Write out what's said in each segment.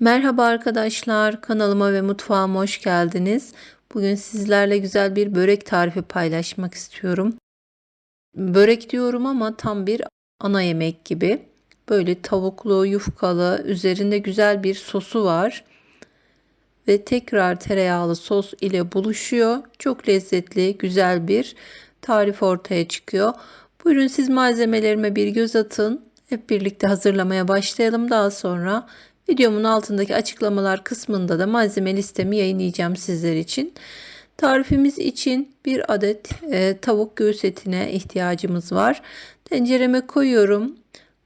Merhaba arkadaşlar, kanalıma ve mutfağıma hoş geldiniz. Bugün sizlerle güzel bir börek tarifi paylaşmak istiyorum. Börek diyorum ama tam bir ana yemek gibi. Böyle tavuklu, yufkalı, üzerinde güzel bir sosu var. Ve tekrar tereyağlı sos ile buluşuyor. Çok lezzetli, güzel bir tarif ortaya çıkıyor. Buyurun siz malzemelerime bir göz atın. Hep birlikte hazırlamaya başlayalım. Daha sonra Videomun altındaki açıklamalar kısmında da malzeme listemi yayınlayacağım sizler için. Tarifimiz için bir adet e, tavuk göğüs etine ihtiyacımız var. Tencereme koyuyorum.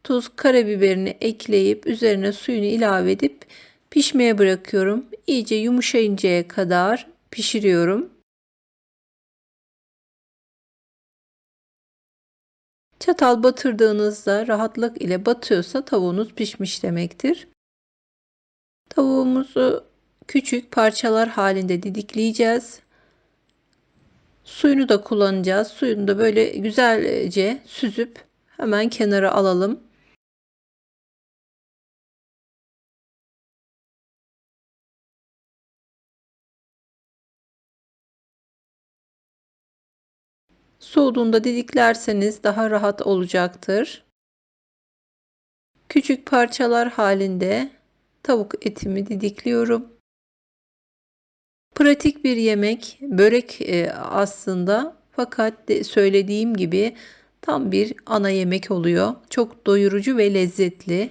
Tuz, karabiberini ekleyip üzerine suyunu ilave edip pişmeye bırakıyorum. İyice yumuşayıncaya kadar pişiriyorum. Çatal batırdığınızda rahatlık ile batıyorsa tavuğunuz pişmiş demektir. Tavuğumuzu küçük parçalar halinde didikleyeceğiz. Suyunu da kullanacağız. Suyunu da böyle güzelce süzüp hemen kenara alalım. Soğuduğunda didiklerseniz daha rahat olacaktır. Küçük parçalar halinde tavuk etimi didikliyorum. Pratik bir yemek, börek e, aslında fakat söylediğim gibi tam bir ana yemek oluyor. Çok doyurucu ve lezzetli.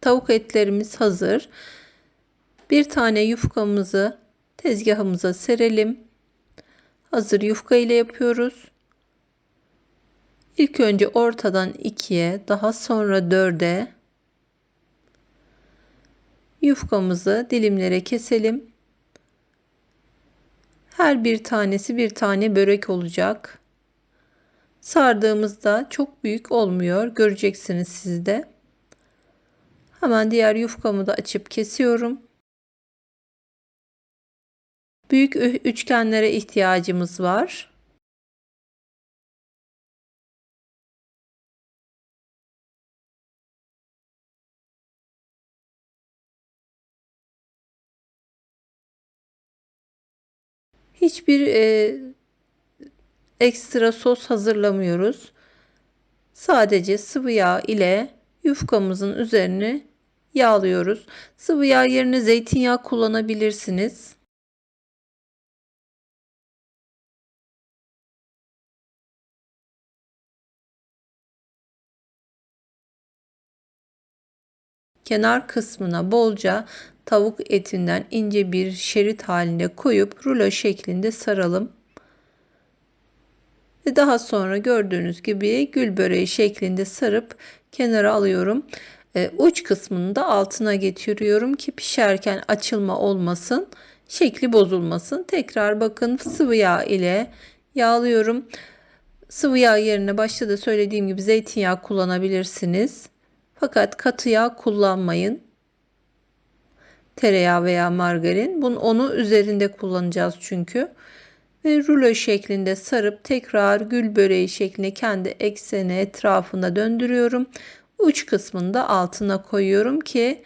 Tavuk etlerimiz hazır. Bir tane yufkamızı tezgahımıza serelim. Hazır yufka ile yapıyoruz. İlk önce ortadan ikiye, daha sonra dörde yufkamızı dilimlere keselim. Her bir tanesi bir tane börek olacak. Sardığımızda çok büyük olmuyor. Göreceksiniz siz de. Hemen diğer yufkamı da açıp kesiyorum. Büyük üçgenlere ihtiyacımız var. Hiçbir e, ekstra sos hazırlamıyoruz. Sadece sıvı yağ ile yufkamızın üzerine yağlıyoruz. Sıvı yağ yerine zeytinyağı kullanabilirsiniz. Kenar kısmına bolca tavuk etinden ince bir şerit halinde koyup rulo şeklinde saralım. Ve daha sonra gördüğünüz gibi gül böreği şeklinde sarıp kenara alıyorum. E, uç kısmını da altına getiriyorum ki pişerken açılma olmasın. Şekli bozulmasın. Tekrar bakın sıvı yağ ile yağlıyorum. Sıvı yağ yerine başta da söylediğim gibi zeytinyağı kullanabilirsiniz. Fakat katı yağ kullanmayın. Tereyağı veya margarin. Bunu onu üzerinde kullanacağız çünkü. Ve rulo şeklinde sarıp tekrar gül böreği şeklinde kendi ekseni etrafında döndürüyorum uç kısmını da altına koyuyorum ki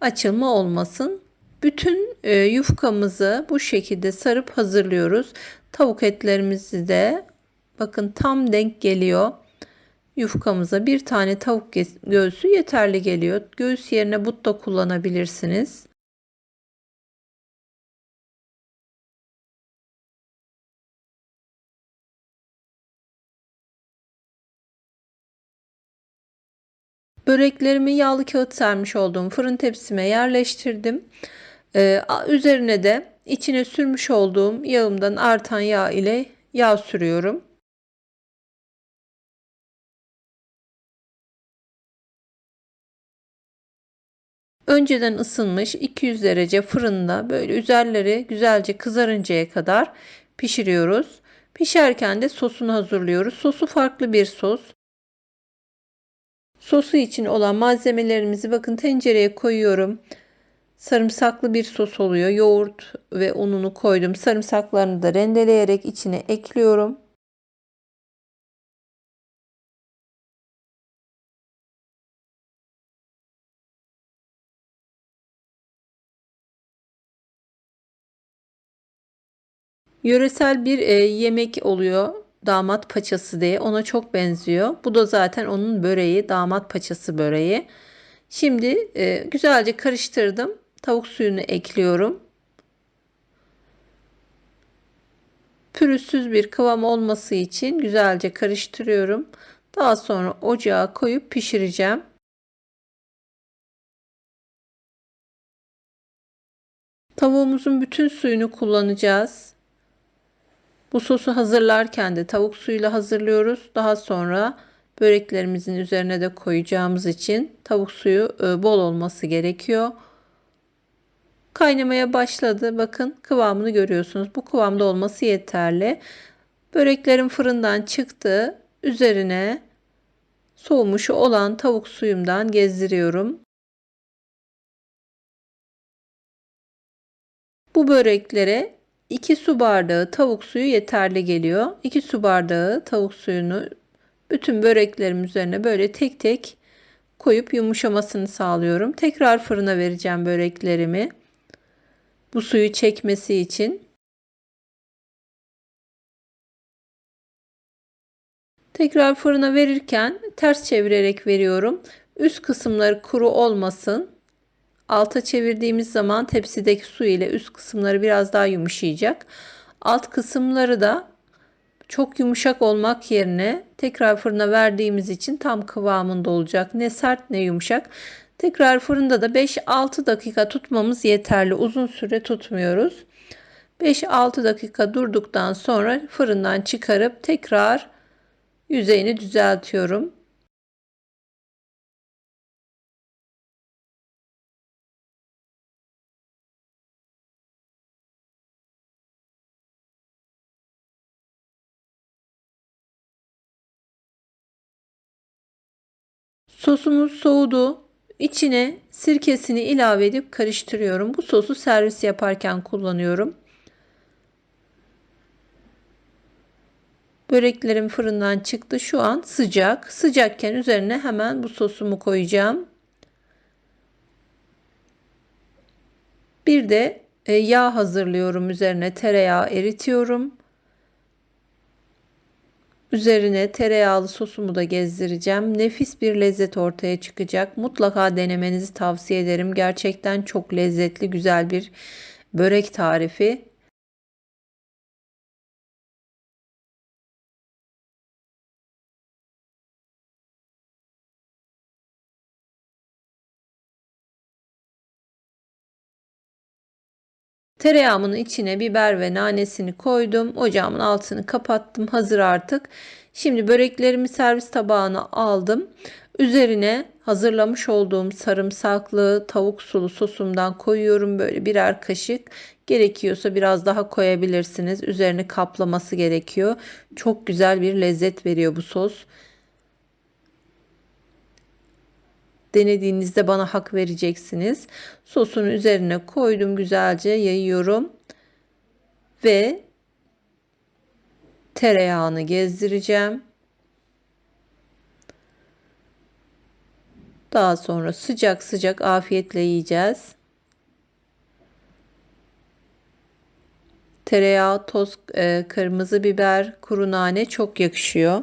açılma olmasın. Bütün e, yufkamızı bu şekilde sarıp hazırlıyoruz. Tavuk etlerimizi de bakın tam denk geliyor. Yufkamıza bir tane tavuk göğsü yeterli geliyor. Göğüs yerine but da kullanabilirsiniz. Böreklerimi yağlı kağıt sermiş olduğum fırın tepsime yerleştirdim. Ee, üzerine de içine sürmüş olduğum yağımdan artan yağ ile yağ sürüyorum. Önceden ısınmış 200 derece fırında böyle üzerleri güzelce kızarıncaya kadar pişiriyoruz. Pişerken de sosunu hazırlıyoruz. Sosu farklı bir sos. Sosu için olan malzemelerimizi bakın tencereye koyuyorum. Sarımsaklı bir sos oluyor. Yoğurt ve ununu koydum. Sarımsaklarını da rendeleyerek içine ekliyorum. Yöresel bir e, yemek oluyor damat paçası diye. Ona çok benziyor. Bu da zaten onun böreği, damat paçası böreği. Şimdi e, güzelce karıştırdım. Tavuk suyunu ekliyorum. Pürüzsüz bir kıvam olması için güzelce karıştırıyorum. Daha sonra ocağa koyup pişireceğim. Tavuğumuzun bütün suyunu kullanacağız. Bu sosu hazırlarken de tavuk suyuyla hazırlıyoruz. Daha sonra böreklerimizin üzerine de koyacağımız için tavuk suyu e, bol olması gerekiyor. Kaynamaya başladı. Bakın kıvamını görüyorsunuz. Bu kıvamda olması yeterli. Böreklerim fırından çıktı. Üzerine soğumuş olan tavuk suyumdan gezdiriyorum. Bu böreklere 2 su bardağı tavuk suyu yeterli geliyor. 2 su bardağı tavuk suyunu bütün böreklerim üzerine böyle tek tek koyup yumuşamasını sağlıyorum. Tekrar fırına vereceğim böreklerimi. Bu suyu çekmesi için. Tekrar fırına verirken ters çevirerek veriyorum. Üst kısımları kuru olmasın. Alta çevirdiğimiz zaman tepsideki su ile üst kısımları biraz daha yumuşayacak. Alt kısımları da çok yumuşak olmak yerine tekrar fırına verdiğimiz için tam kıvamında olacak. Ne sert ne yumuşak. Tekrar fırında da 5-6 dakika tutmamız yeterli. Uzun süre tutmuyoruz. 5-6 dakika durduktan sonra fırından çıkarıp tekrar yüzeyini düzeltiyorum. Sosumuz soğudu. İçine sirkesini ilave edip karıştırıyorum. Bu sosu servis yaparken kullanıyorum. Böreklerim fırından çıktı. Şu an sıcak. Sıcakken üzerine hemen bu sosumu koyacağım. Bir de e, yağ hazırlıyorum üzerine tereyağı eritiyorum. Üzerine tereyağlı sosumu da gezdireceğim. Nefis bir lezzet ortaya çıkacak. Mutlaka denemenizi tavsiye ederim. Gerçekten çok lezzetli, güzel bir börek tarifi. Tereyağımın içine biber ve nanesini koydum. Ocağımın altını kapattım. Hazır artık. Şimdi böreklerimi servis tabağına aldım. Üzerine hazırlamış olduğum sarımsaklı tavuk sulu sosumdan koyuyorum böyle birer kaşık. Gerekiyorsa biraz daha koyabilirsiniz. Üzerine kaplaması gerekiyor. Çok güzel bir lezzet veriyor bu sos. Denediğinizde bana hak vereceksiniz. Sosun üzerine koydum güzelce yayıyorum. Ve tereyağını gezdireceğim. Daha sonra sıcak sıcak afiyetle yiyeceğiz. Tereyağı, toz, e, kırmızı biber, kuru nane çok yakışıyor.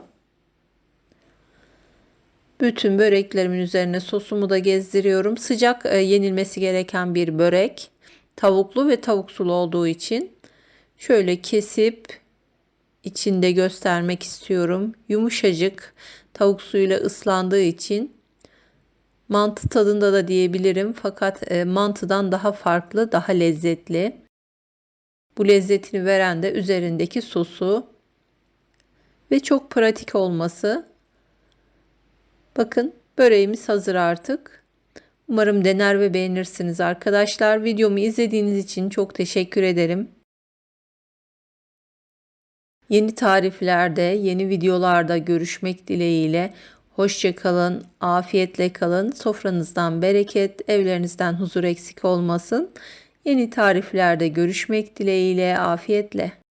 Bütün böreklerimin üzerine sosumu da gezdiriyorum. Sıcak e, yenilmesi gereken bir börek. Tavuklu ve tavuksulu olduğu için şöyle kesip içinde göstermek istiyorum. Yumuşacık tavuk suyuyla ıslandığı için mantı tadında da diyebilirim fakat e, mantıdan daha farklı, daha lezzetli. Bu lezzetini veren de üzerindeki sosu ve çok pratik olması. Bakın böreğimiz hazır artık. Umarım dener ve beğenirsiniz arkadaşlar. Videomu izlediğiniz için çok teşekkür ederim. Yeni tariflerde, yeni videolarda görüşmek dileğiyle. Hoşça kalın, afiyetle kalın. Sofranızdan bereket, evlerinizden huzur eksik olmasın. Yeni tariflerde görüşmek dileğiyle, afiyetle.